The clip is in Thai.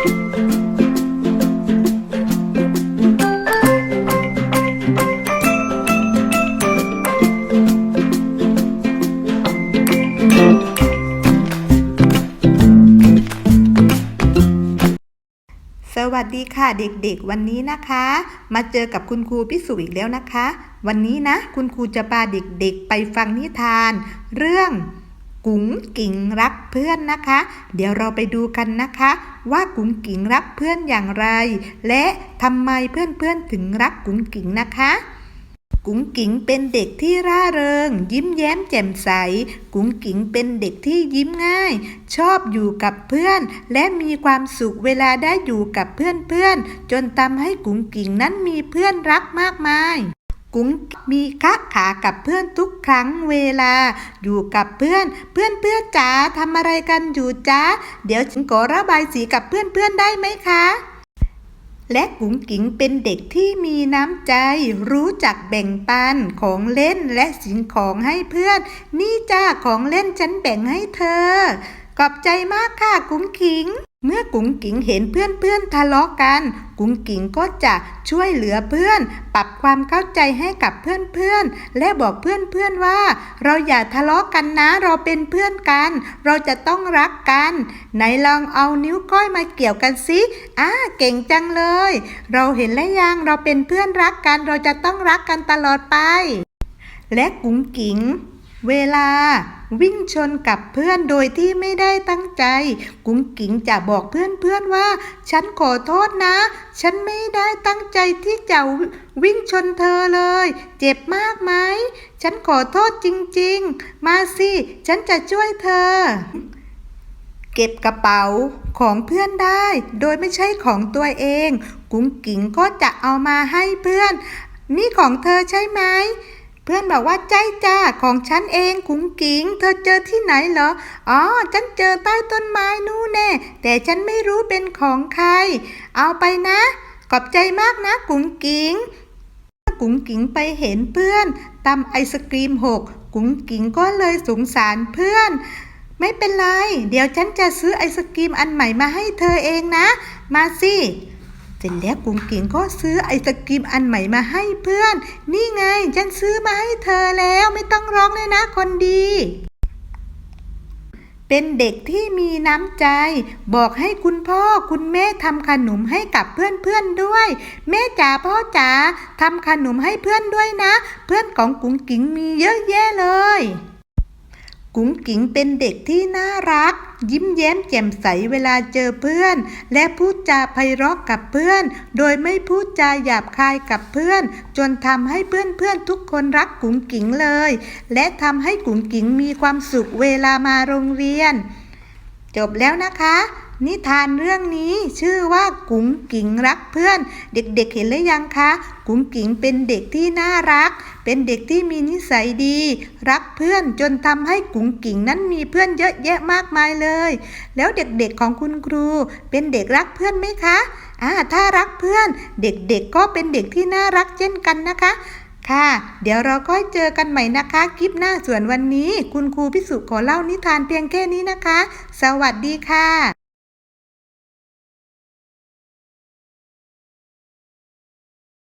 สวัสดีค่ะเด็กๆ วันนี้นะคะ มาเจอกับคุณครูพิสุอีกแล้วนะคะ วันนี้นะ คุณครูจะพาเด็กๆ ไปฟังนิทาน เรื่อง กุ๋งกิ่งรักเพื่อนนะคะ เดี๋ยวเราไปดูกันนะคะ ว่ากุ๋งกิ่งรักเพื่อนอย่างไร และทำไมเพื่อนๆถึงรักกุ๋งกิ่งนะคะกุ๋งกิ๋งเป็นเด็กที่ร่าเริง ยิ้มแย้มแจ่มใส กุ๋งกิ๋งเป็นเด็กที่ยิ้มง่าย ชอบอยู่กับเพื่อน และมีความสุขเวลาได้อยู่กับเพื่อนๆจนทำให้กุ๋งกิ๋งนั้นมีเพื่อนรักมากมาย กุ๋งมีคะขากับเพื่อนทุกครั้งเวลา อยู่กับเพื่อน เพื่อนเพื่อนจ๋าทำอะไรกันอยู่จ๊ะเดี๋ยวฉันขอระบายสีกับเพื่อนเพื่อนได้ไหมคะและกุ๋งกิ๋งเป็นเด็กที่มีน้ำใจ รู้จักแบ่งปันของเล่นและสิ่งของให้เพื่อน นี่จ้าของเล่นฉันแบ่งให้เธอ ขอบใจมากค่ะกุ๋งกิ๋ง เมื่อกุ๋งกิ๋งเห็นเพื่อนเพื่อนทะเลาะกัน กุ๋งกิ๋งก็จะช่วยเหลือเพื่อน ปรับความเข้าใจให้กับเพื่อนเพื่อนและบอกเพื่อนเพื่อนว่า เราอย่าทะเลาะกันนะเราเป็นเพื่อนกัน เราจะต้องรักกัน ไหนลองเอานิ้วก้อยมาเกี่ยวกันสิอ่าเก่งจังเลย เราเห็นแล้วยังเราเป็นเพื่อนรักกัน เราจะต้องรักกันตลอดไป และกุ๋งกิ๋ง เวลาวิ่งชนกับเพื่อนโดยที่ไม่ได้ตั้งใจ กุ๋งกิ๋งจะบอกเพื่อนๆว่า ฉันขอโทษนะ ฉันไม่ได้ตั้งใจที่จะวิ่งชนเธอเลย เจ็บมากไหม ฉันขอโทษจริงๆ มาสิ ฉันจะช่วยเธอ เก็บกระเป๋าของเพื่อนได้ โดยไม่ใช่ของตัวเอง กุ้งกิ๋งก็จะเอามาให้เพื่อน นี่ของเธอใช่ไหม พื่อนบอกว่าใจจ้าของฉันเองกุ้งกิง เธอเจอที่ไหนเหรอ อ๋อ ฉันเจอใต้ต้นไม้นู่นแน่ แต่ฉันไม่รู้เป็นของใคร เอาไปนะ ขอบใจมากนะกุ้งกิงกุ๋งกิ๋งไปเห็นเพื่อนตำไอศกรีมหกกุ๋งกิ๋งก็เลยสงสารเพื่อน ไม่เป็นไร เดี๋ยวฉันจะซื้อไอศกรีมอันใหม่มาให้เธอเองนะ มาสิ เสร็จแล้วกุ๋งกิ๋งก็ซื้อไอศกรีมอันใหม่มาให้เพื่อน นี่ไงฉันซื้อมาให้เธอแล้วไม่ต้องร้องเลยนะคนดี เป็นเด็กที่มีน้ำใจ บอกให้คุณพ่อคุณแม่ทำขนมให้กับเพื่อนๆด้วย แม่จ๋าพ่อจ๋าทำขนมให้เพื่อนด้วยนะ เพื่อนของกุ๋งกิ๋งมีเยอะแยะเลย กุ๋งกิ๋งเป็นเด็กที่น่ารัก ยิ้มแย้มแจ่มใสเวลาเจอเพื่อน และพูดจาไพเราะกับเพื่อน โดยไม่พูดจาหยาบคายกับเพื่อน จนทำให้เพื่อนๆทุกคนรักกุ๋งกิ๋งเลย และทำให้กุ๋งกิ๋งมีความสุขเวลามาโรงเรียน จบแล้วนะคะ นิทานเรื่องนี้ชื่อว่ากุ๋งกิ๋งรักเพื่อน เด็กๆเห็นหรือยังคะ กุ๋งกิ๋งเป็นเด็กที่น่ารัก เป็นเด็กที่มีนิสัยดี รักเพื่อนจนทำให้กุ๋งกิ๋งนั้นมีเพื่อนเยอะแยะมากมายเลย แล้วเด็กๆของคุณครู เป็นเด็กรักเพื่อนไหมคะอ่าถ้ารักเพื่อน เด็กๆก็เป็นเด็กที่น่ารักเช่นกันนะคะค่ะ เดี๋ยวเราก็เจอกันใหม่นะคะคลิปหน้าส่วนวันนี้ คุณครูพิสุขอเล่านิทานเพียงแค่นี้นะคะ สวัสดีค่ะ